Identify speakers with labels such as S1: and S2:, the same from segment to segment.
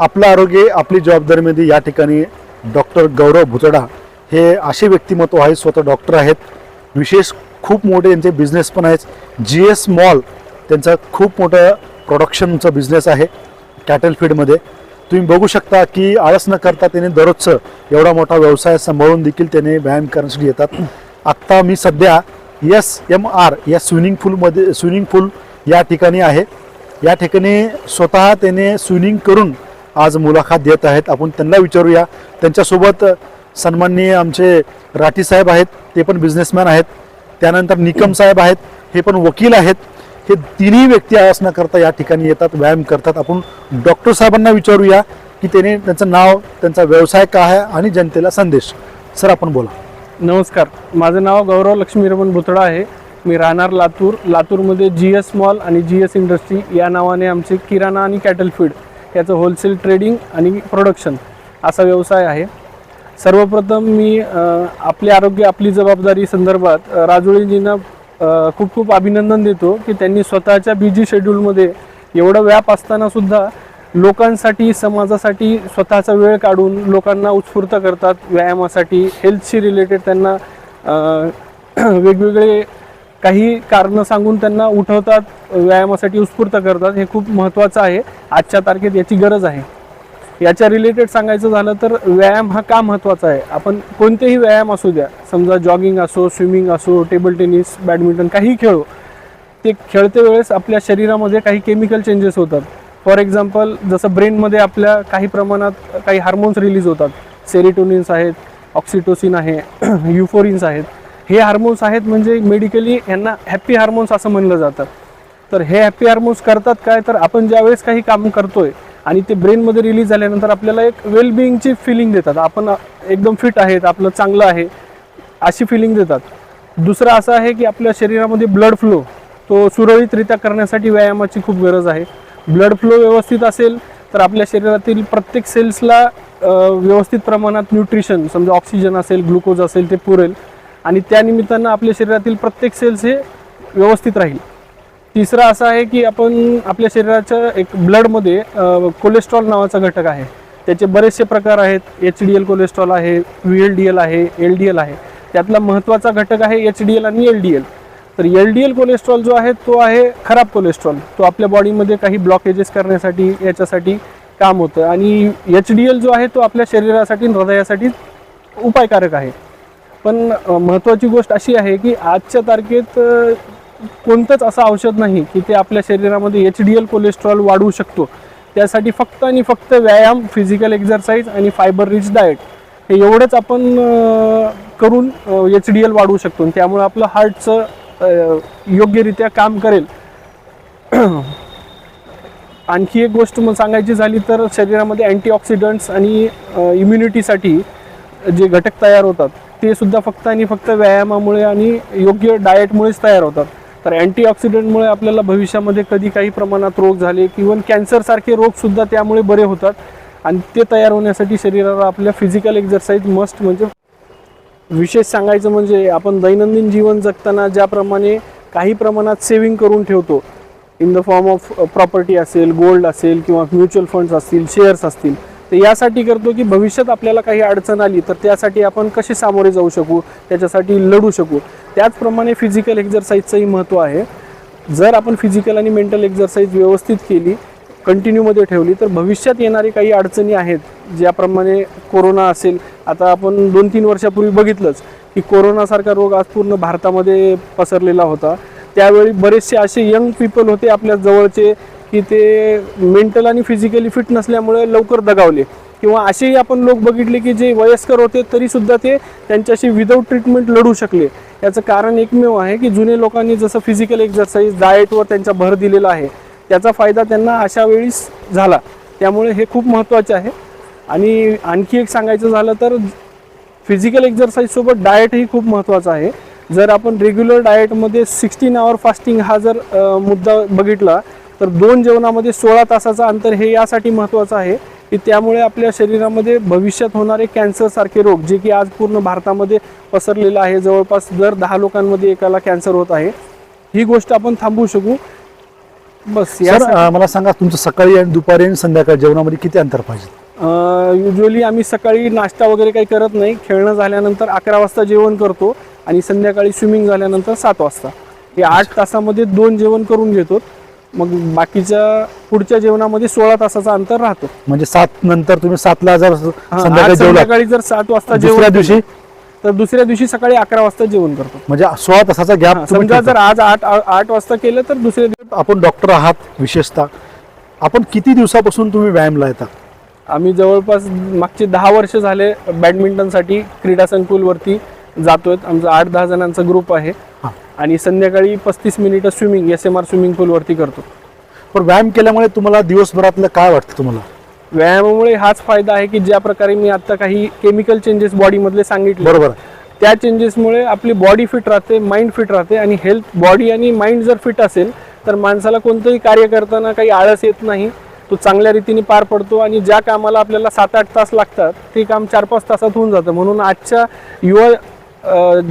S1: आपलं आरोग्य आपली जबाबदारीमध्ये या ठिकाणी डॉक्टर गौरव भुतडा हे असे व्यक्तिमत्व आहेत स्वतः डॉक्टर आहेत. विशेष खूप मोठे त्यांचे बिझनेस पण आहेत. जी एस मॉल त्यांचा खूप मोठं प्रोडक्शनचा बिझनेस आहे कॅटल फीडमध्ये तुम्ही बघू शकता की आळस न करता त्याने दररोजचं एवढा मोठा व्यवसाय सांभाळून देखील त्याने व्यायाम करण्यासाठी येतात. आत्ता मी सध्या एस एम आर या स्विमिंग पूलमध्ये स्विमिंग पूल या ठिकाणी आहे. या ठिकाणी स्वतः त्याने स्विमिंग करून आज मुलाखत देत आहेत. आपण त्यांना विचारूया. त्यांच्यासोबत सन्माननीय आमचे राठी साहेब आहेत. ते पण बिझनेसमॅन आहेत. त्यानंतर निकम साहेब आहेत. हे पण वकील आहेत. हे तिन्ही व्यक्ती आळस करता या ठिकाणी येतात व्यायाम करतात. आपण डॉक्टर साहेबांना विचारूया की त्याने त्यांचं नाव त्यांचा व्यवसाय काय आहे आणि जनतेला संदेश. सर आपण बोला.
S2: नमस्कार. माझं नाव गौरव लक्ष्मीरमण भुतडा आहे. मी राहणार लातूर. लातूरमध्ये जी एस मॉल आणि जी एस इंडस्ट्री या नावाने आमचे किराणा आणि कॅटल फीड याचं होलसेल ट्रेडिंग आणि प्रोडक्शन असा व्यवसाय आहे. सर्वप्रथम मी आपले आरोग्य आपली जबाबदारी संदर्भात राजुळेजींना राजुळीजींना खूप खूप अभिनंदन देतो की त्यांनी स्वतःच्या बिझी शेड्यूलमध्ये एवढं व्याप असताना सुद्धा लोकांसाठी समाजासाठी स्वतःचा वेळ काढून लोकांना उत्स्फूर्त करतात. व्यायामासाठी हेल्थशी रिलेटेड त्यांना वेगवेगळे काही कारणं सांगून त्यांना उठवतात व्यायामासाठी उत्स्फूर्त करतात हे खूप महत्त्वाचं आहे. आजच्या तारखेत याची गरज आहे. याच्या रिलेटेड सांगायचं झालं तर व्यायाम हा का महत्त्वाचा आहे? आपण कोणतेही व्यायाम असू द्या समजा जॉगिंग असो स्विमिंग असो टेबल टेनिस बॅडमिंटन काही खेळो ते खेळते वेळेस आपल्या शरीरामध्ये काही केमिकल चेंजेस होतात. फॉर एक्झाम्पल जसं ब्रेनमध्ये आपल्या काही प्रमाणात काही हार्मोन्स रिलीज होतात. सेरिटोनिन्स आहेत ऑक्सिटोसिन आहे युफोरिन्स आहेत. हे हार्मोन्स आहेत म्हणजे मेडिकली यांना हॅप्पी हार्मोन्स असं म्हणलं जातं. तर हे हॅप्पी हार्मोन्स करतात काय? तर आपण ज्यावेळेस काही काम करतोय आणि ते ब्रेनमध्ये रिलीज झाल्यानंतर आपल्याला एक वेलबिईंगची फिलिंग देतात. आपण एकदम फिट आहेत आपलं चांगलं आहे अशी फिलिंग देतात. दुसरं असं आहे की आपल्या शरीरामध्ये ब्लड फ्लो तो सुरळीतरित्या करण्यासाठी व्यायामाची खूप गरज आहे. ब्लड फ्लो व्यवस्थित असेल तर आपल्या शरीरातील प्रत्येक सेल्सला व्यवस्थित प्रमाणात न्यूट्रिशन समजा ऑक्सिजन असेल ग्लुकोज असेल ते पुरेल. आणि त्या निमित्तानं आपल्या शरीरातील प्रत्येक सेल्स हे व्यवस्थित राहील. तिसरं असं आहे की आपण आपल्या शरीराच्या एक ब्लडमध्ये कोलेस्ट्रॉल नावाचा घटक आहे. त्याचे बरेचसे प्रकार आहेत. एच डी एल कोलेस्ट्रॉल आहे व्ही एल डी एल आहे एल डी एल आहे. त्यातला महत्त्वाचा घटक आहे एच डी एल आणि एल डी एल तर एल डी एल कोलेस्ट्रॉल जो आहे तो आहे खराब कोलेस्ट्रॉल तो आपल्या बॉडीमध्ये काही ब्लॉकेजेस करण्यासाठी याच्यासाठी काम होतं. आणि एच डी एल जो आहे तो आपल्या शरीरासाठी हृदयासाठी उपायकारक आहे. पण महत्त्वाची गोष्ट अशी आहे की आजच्या तारखेत कोणतंच असं औषध नाही की ते आपल्या शरीरामध्ये एच डी एल कोलेस्ट्रॉल वाढवू शकतो. त्यासाठी फक्त आणि फक्त व्यायाम फिजिकल एक्झरसाईज आणि फायबर रिच डाएट हे एवढंच आपण करून एच डी एल वाढवू शकतो. त्यामुळे आपलं हार्टचं योग्यरित्या काम करेल. आणखी एक गोष्ट मग सांगायची झाली तर शरीरामध्ये अँटीऑक्सिडंट्स आणि इम्युनिटीसाठी जे घटक तयार होतात ते सुद्धा फक्त आणि फक्त व्यायामामुळे आणि योग्य डाएटमुळेच तयार होतात. तर अँटीऑक्सिडंटमुळे आपल्याला भविष्यामध्ये कधी काही प्रमाणात रोग झाले इव्हन कॅन्सरसारखे रोगसुद्धा त्यामुळे बरे होतात. आणि ते तयार होण्यासाठी शरीराला आपल्या फिजिकल एक्झरसाईज मस्ट म्हणजे विशेष सांगायचं म्हणजे आपण दैनंदिन जीवन जगताना ज्याप्रमाणे काही प्रमाणात सेव्हिंग करून ठेवतो. In the form of property असेल गोल्ड असेल किंवा म्युच्युअल फंड्स असतील शेअर्स असतील तर यासाठी करतो की भविष्यात आपल्याला काही अडचण आली तर त्यासाठी आपण कसे सामोरे जाऊ शकू त्याच्यासाठी लढू शकू. त्याचप्रमाणे फिजिकल एक्झरसाईजचंही महत्त्व आहे. जर आपण फिजिकल आणि मेंटल एक्झरसाईज व्यवस्थित केली कंटिन्यूमध्ये ठेवली तर भविष्यात येणारे काही अडचणी आहेत. ज्याप्रमाणे कोरोना असेल आता आपण दोन तीन वर्षापूर्वी बघितलंच की कोरोनासारखा रोग आज पूर्ण भारतामध्ये पसरलेला होता. त्यावेळी बरेचसे असे यंग पीपल होते आपल्या जवळचे की ते मेंटल आणि फिजिकली फिट नसल्यामुळे लवकर दगावले. किंवा असेही आपण लोक बघितले की जे वयस्कर होते तरीसुद्धा ते त्यांच्याशी विदाऊट ट्रीटमेंट लढू शकले. याचं कारण एकमेव आहे की जुने लोकांनी जसं फिजिकल एक्झरसाईज डाएटवर त्यांचा भर दिलेला आहे त्याचा फायदा त्यांना अशा वेळीस झाला. त्यामुळे हे खूप महत्त्वाचे आहे. आणि आणखी एक सांगायचं झालं तर फिजिकल एक्झरसाईजसोबत डाएटही खूप महत्त्वाचा आहे. जर आपण रेग्युलर डाएटमध्ये सिक्स्टीन आवर फास्टिंग हा जर मुद्दा बघितला तर दोन जेवणामध्ये सोळा तासाचं अंतर हे यासाठी महत्त्वाचं आहे की त्यामुळे आपल्या शरीरामध्ये भविष्यात होणारे कॅन्सरसारखे रोग जे की आज पूर्ण भारतामध्ये पसरलेलं आहे जवळपास दर दहा लोकांमध्ये एकाला कॅन्सर होत आहे ही गोष्ट आपण थांबवू शकू. बस या
S1: मला सांगा तुमचं सकाळी आणि दुपारी आणि संध्याकाळी जेवणामध्ये किती अंतर पाहिजे?
S2: युजली आम्ही सकाळी नाश्ता वगैरे काही करत नाही खेळणं झाल्यानंतर अकरा वाजता जेवण करतो आणि संध्याकाळी स्विमिंग झाल्यानंतर सात वाजता. हे आठ तासामध्ये दोन जेवण करून घेतो. मग बाकीच्या पुढच्या जेवणामध्ये सोळा तासाचा अंतर राहतो.
S1: म्हणजे सात नंतर तुम्ही सातला जर
S2: हा,
S1: संध्याकाळी
S2: आज
S1: जेवला
S2: संध्याकाळी जर सात वाजता
S1: दुसऱ्या
S2: जेवण
S1: दिवशी?
S2: तर दुसऱ्या दिवशी सकाळी अकरा वाजता जेवण करतो.
S1: म्हणजे सोळा तासाचा
S2: हा,
S1: गॅप
S2: समजा जर आज आठ आठ वाजता केलं तर दुसऱ्या दिवशी
S1: आपण डॉक्टर आहात विशेषतः. आपण किती दिवसापासून तुम्ही व्यायामला येता?
S2: आम्ही जवळपास मागचे दहा वर्ष झाले बॅडमिंटनसाठी क्रीडा संकुलवरती जातोय. आमचा आठ दहा जणांचा ग्रुप आहे.
S1: हा.
S2: आणि संध्याकाळी पस्तीस मिनिटं swimming S M R swimming पूलवरती करतो.
S1: पण व्यायाम केल्यामुळे तुम्हाला दिवसभरातलं काय वाटतं तुम्हाला?
S2: व्यायामामुळे हाच फायदा आहे की ज्या प्रकारे मी आता काही केमिकल चेंजेस बॉडीमधले सांगितले.
S1: बरोबर.
S2: त्या चेंजेसमुळे आपली बॉडी फिट राहते माइंड फिट राहते आणि हेल्थ बॉडी आणि माइंड जर फिट असेल तर माणसाला कोणतंही कार्य करताना काही आळस येत नाही. तो चांगल्या रीतीने पार पडतो आणि ज्या कामाला आपल्याला सात आठ तास लागतात ते काम चार पाच तासात होऊन जातं. म्हणून आजच्या युवा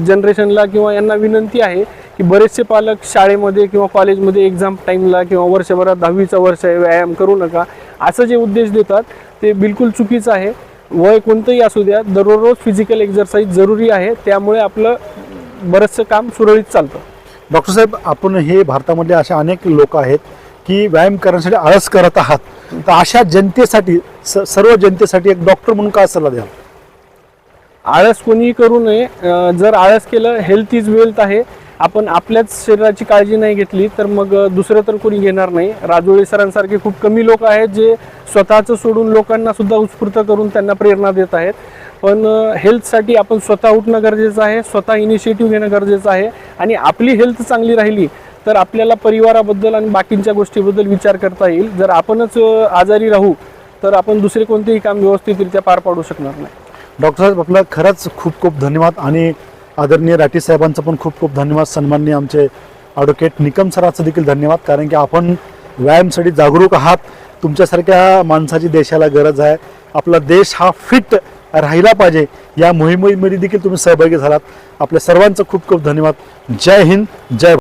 S2: जनरेशनला किंवा यांना विनंती आहे की बरेचसे पालक शाळेमध्ये किंवा कॉलेजमध्ये एक्झाम टाईमला किंवा वर्षभरात दहावीचा वर्ष आहे व्यायाम करू नका. असं जे उद्देश देतात ते बिलकुल चुकीचं आहे. वय कोणतंही असू द्या दररोज फिजिकल एक्झरसाईज जरुरी आहे. त्यामुळे आपलं बरंचसं काम सुरळीत चालतं.
S1: डॉक्टर साहेब आपण हे भारतामधले असे अनेक लोक आहेत की व्यायाम करण्यासाठी आळस करत आहात. तर अशा जनतेसाठी स- सर्व जनतेसाठी एक डॉक्टर म्हणून काय सल्ला द्याल?
S2: आळस कोणीही करू नये. जर आळस केलं हेल्थ इज वेल्थ आहे. आपण आपल्याच शरीराची काळजी नाही घेतली तर मग दुसरं तर कोणी घेणार नाही. राजोळी सरांसारखे खूप कमी लोक आहेत जे स्वतःचं सोडून लोकांना सुद्धा उत्स्फूर्त करून त्यांना प्रेरणा देत आहेत. पण हेल्थसाठी आपण स्वतः उठणं गरजेचं आहे स्वतः इनिशिएटिव्ह घेणं गरजेचं आहे. आणि आपली हेल्थ चांगली राहिली तर आपल्याला परिवाराबद्दल आणि बाकींच्या गोष्टीबद्दल विचार करता येईल. जर आपणच आजारी राहू तर आपण दुसरे कोणतेही काम व्यवस्थितरित्या पार पाडू शकणार नाही.
S1: डॉक्टर साहेब आपलं खरंच खूप खूप धन्यवाद आणि आदरणीय राठी साहेबांचं पण खूप खूप धन्यवाद. सन्माननीय आमचे ॲडव्होकेट निकम सरांचं देखील धन्यवाद कारण की आपण व्यायामसाठी जागरूक आहात. तुमच्यासारख्या माणसाची देशाला गरज आहे. आपला देश हा फिट राहिला पाहिजे. या मोहिमेमध्ये देखील तुम्ही सहभागी झालात. आपल्या सर्वांचं खूप खूप धन्यवाद. जय हिंद जय